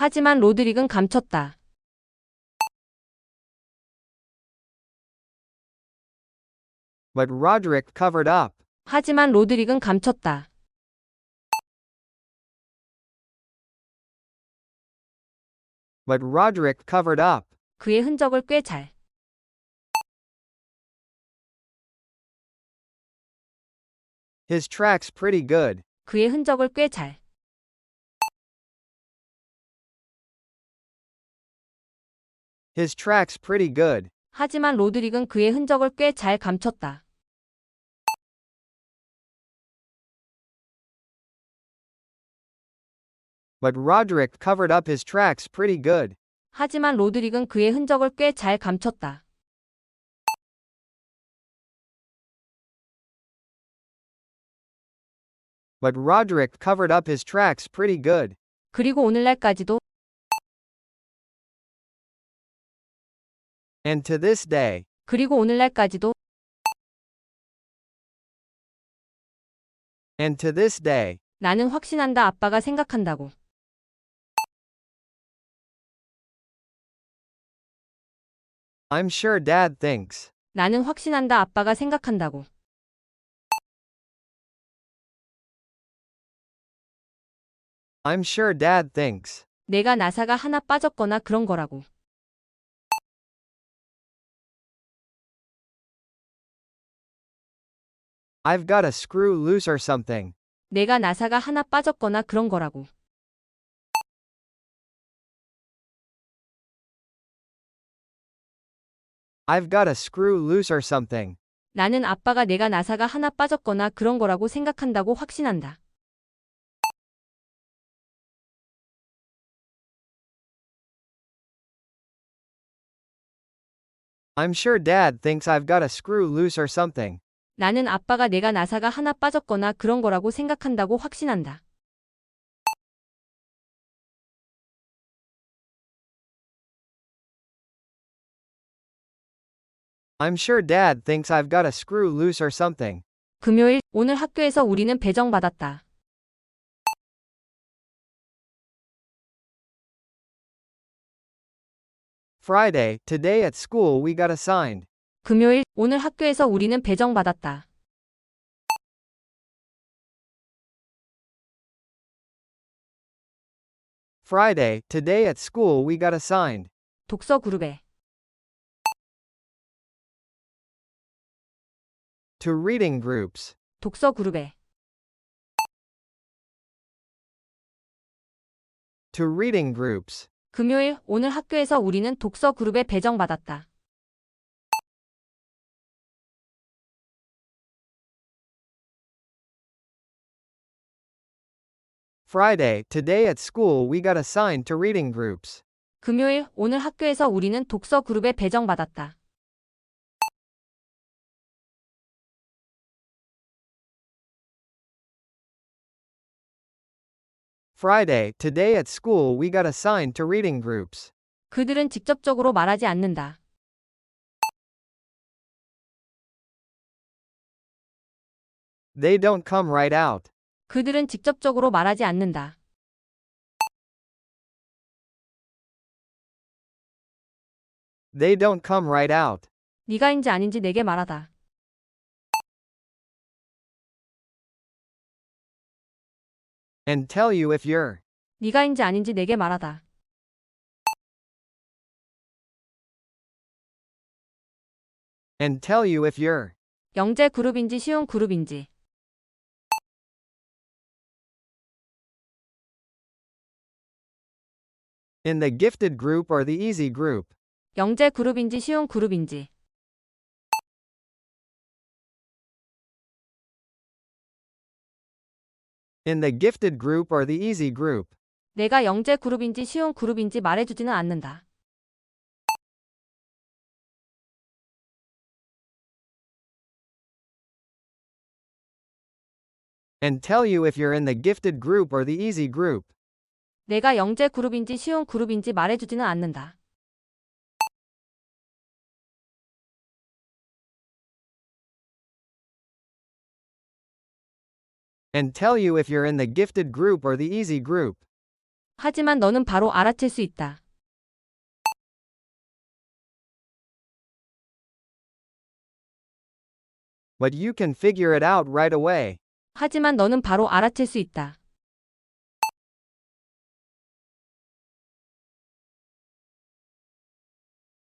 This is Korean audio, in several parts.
하지만 로드릭은 감췄다. But Roderick covered up. 하지만 로드릭은 감췄다. But Roderick covered up. 그의 흔적을 꽤 잘. His track's pretty good. 그의 흔적을 꽤 잘. His track's pretty good. 하지만 로드릭은 그의 흔적을 꽤 잘 감췄다. But Roderick covered up his tracks pretty good. 하지만 로드릭은 그의 흔적을 꽤 잘 감췄다. But Roderick covered up his tracks pretty good. 그리고 오늘날까지도 And to this day, 그리고 오늘날까지도 and to this day, 나는 확신한다 아빠가 생각한다고. I'm sure Dad thinks. 나는 확신한다 아빠가 생각한다고. I'm sure Dad thinks. 내가 나사가 하나 빠졌거나 그런 거라고. I've got a screw loose or something. 내가 나사가 하나 빠졌거나 그런 거라고. I've got a screw loose or something. 나는 아빠가 내가 나사가 하나 빠졌거나 그런 거라고 생각한다고 확신한다. I'm sure Dad thinks I've got a screw loose or something. 나는 아빠가 내가 나사가 하나 빠졌거나 그런 거라고 생각한다고 확신한다. I'm sure Dad thinks I've got a screw loose or something. 금요일, 오늘 학교에서 우리는 배정받았다. Friday, today at school we got assigned. 금요일, 오늘 학교에서 우리는 배정받았다. Friday, today at school we got assigned. 독서 그룹에. To reading groups. 독서 그룹에. To reading groups. 금요일, 오늘 학교에서 우리는 독서 그룹에 배정받았다. Friday, today at school we got assigned to reading groups. 금요일, 오늘 학교에서 우리는 독서 그룹에 배정받았다. Friday, today at school we got assigned to reading groups. 그들은 직접적으로 말하지 않는다. They don't come right out. 그들은 직접적으로 말하지 않는다. They don't come right out. 네가인지 아닌지 내게 말하다. And tell you if you're. 네가인지 아닌지 내게 말하다. And tell you if you're. 영재 그룹인지 쉬운 그룹인지. In the gifted group or the easy group. 영재 그룹인지 쉬운 그룹인지. In the gifted group or the easy group. 내가 영재 그룹인지 쉬운 그룹인지 말해주지는 않는다. And tell you if you're in the gifted group or the easy group. 내가 영재 그룹인지 쉬운 그룹인지 말해주지는 않는다. And tell you if you're in the gifted group or the easy group. 하지만 너는 바로 알아챌 수 있다. But you can figure it out right away. 하지만 너는 바로 알아챌 수 있다.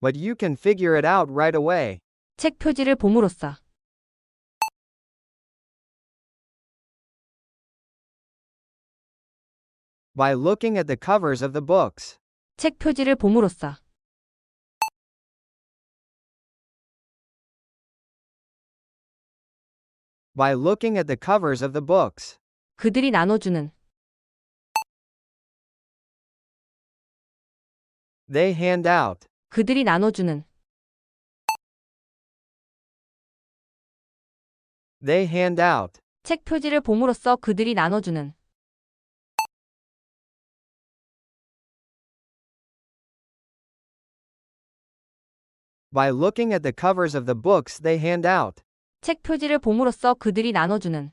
But you can figure it out right away. 책 표지를 봄으로써 By looking at the covers of the books. 책 표지를 봄으로써 By looking at the covers of the books. 그들이 나눠주는 They hand out. 그들이 나눠주는 They hand out. 책 표지를 봄으로써 그들이 나눠주는 By looking at the covers of the books they hand out. 책 표지를 봄으로써 그들이 나눠주는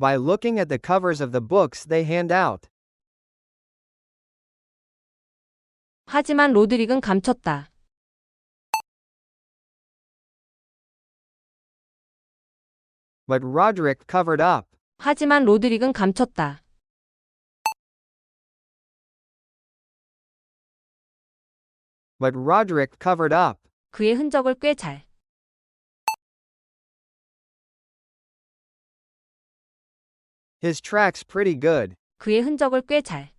By looking at the covers of the books they hand out. 하지만 로드릭은 감췄다. But Roderick covered up. 하지만 로드릭은 감췄다. But Roderick covered up. 그의 흔적을 꽤 잘. His track's pretty good. 그의 흔적을 꽤 잘.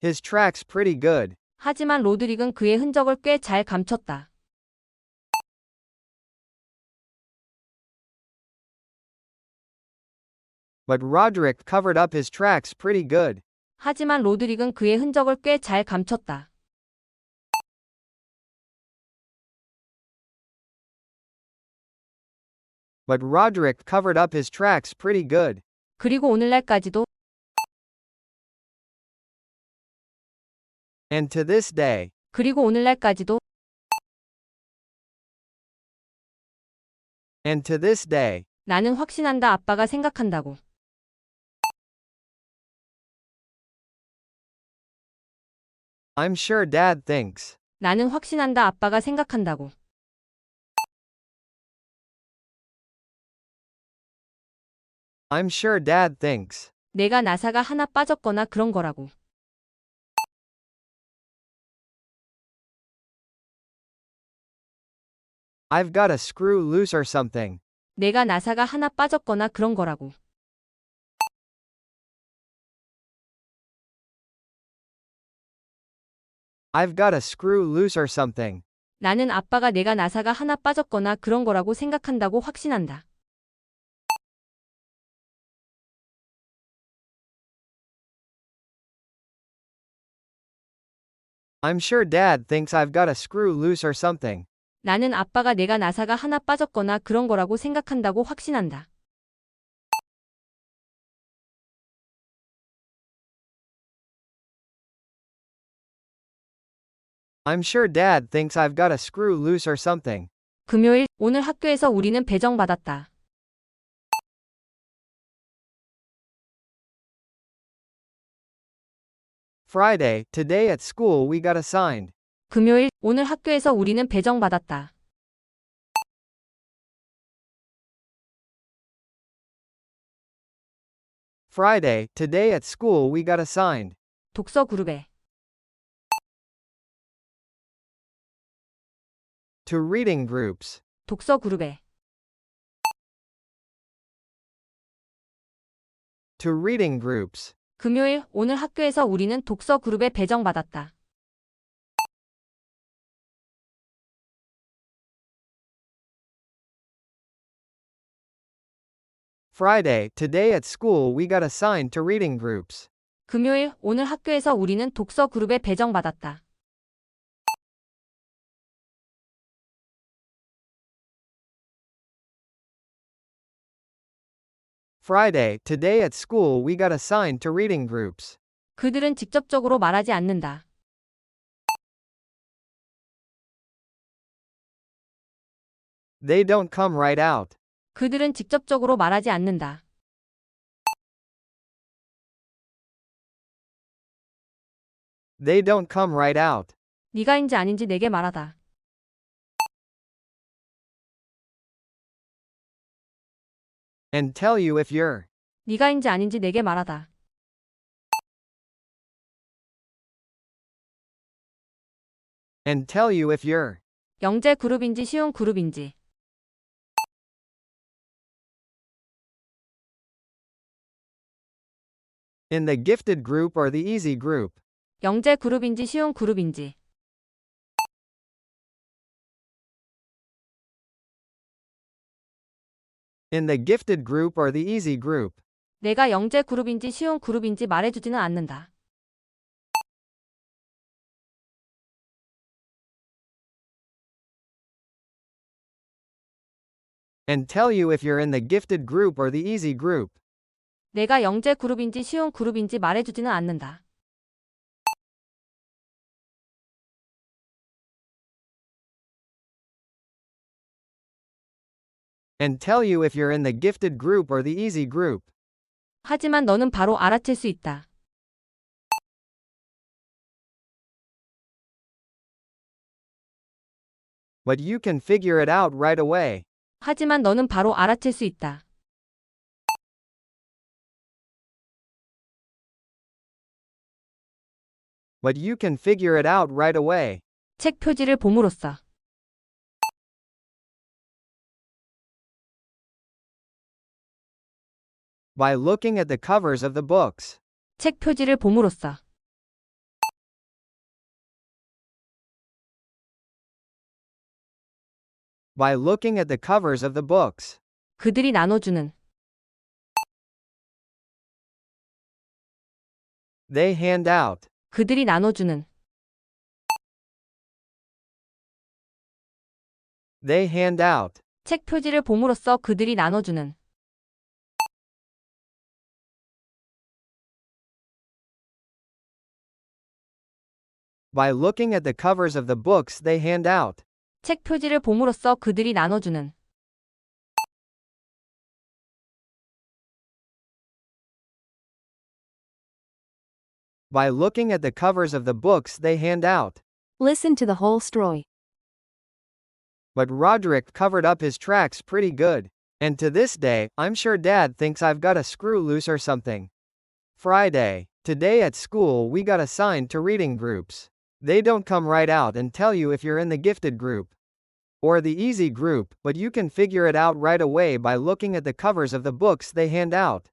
His track's pretty good. 하지만 로드릭은 그의 흔적을 꽤 잘 감췄다. But Roderick covered up his tracks pretty good. 하지만 로드릭은 그의 흔적을 꽤 잘 감췄다. But Roderick covered up his tracks pretty good. 그리고 오늘날까지도 And to this day. 그리고 오늘날까지도 And to this day. 나는 확신한다 아빠가 생각한다고. I'm sure Dad thinks. 나는 확신한다 아빠가 생각한다고. I'm sure Dad thinks. 내가 나사가 하나 빠졌거나 그런 거라고. I've got a screw loose or something. 내가 나사가 하나 빠졌거나 그런 거라고. I've got a screw loose or something. 나는 아빠가 내가 나사가 하나 빠졌거나 그런 거라고 생각한다고 확신한다. I'm sure Dad thinks I've got a screw loose or something. 나는 아빠가 내가 나사가 하나 빠졌거나 그런 거라고 생각한다고 확신한다. I'm sure Dad thinks I've got a screw loose or something. 금요일, 오늘 학교에서 우리는 배정받았다. Friday, today at school we got assigned. 금요일, 오늘 학교에서 우리는 배정받았다. Friday, today at school we got assigned. 독서 그룹에 To reading groups. 독서 그룹에 To reading groups. 금요일, 오늘 학교에서 우리는 독서 그룹에 배정받았다. Friday, today at school we got assigned to reading groups. 금요일, 오늘 학교에서 우리는 독서 그룹에 배정받았다. Friday, today at school we got assigned to reading groups. 그들은 직접적으로 말하지 않는다. They don't come right out. 그들은 직접적으로 말하지 않는다. They don't come right out. 네가인지 아닌지 내게 말하다. And tell you if you're. 네가인지 아닌지 내게 말하다. And tell you if you're. 영재 그룹인지 쉬운 그룹인지. In the gifted group or the easy group. 영재 그룹인지 쉬운 그룹인지. In the gifted group or the easy group. 내가 영재 그룹인지 쉬운 그룹인지 말해주지는 않는다. And tell you if you're in the gifted group or the easy group. 내가 영재 그룹인지 쉬운 그룹인지 말해주지는 않는다. And tell you if you're in the gifted group or the easy group. 하지만 너는 바로 알아챌 수 있다. But you can figure it out right away. 하지만 너는 바로 알아챌 수 있다. But you can figure it out right away. 책 표지를 봄으로써. By looking at the covers of the books. 책 표지를 봄으로써. By looking at the covers of the books. 그들이 나눠주는. They hand out. 그들이 나눠주는. They hand out. 책 표지를 봄으로써 그들이 나눠주는. By looking at the covers of the books they hand out. 책 표지를 봄으로써 그들이 나눠주는. By looking at the covers of the books they hand out. Listen to the whole story. But Roderick covered up his tracks pretty good. And to this day, I'm sure Dad thinks I've got a screw loose or something. Friday. Today at school we got assigned to reading groups. They don't come right out and tell you if you're in the gifted group. Or the easy group, but you can figure it out right away by looking at the covers of the books they hand out.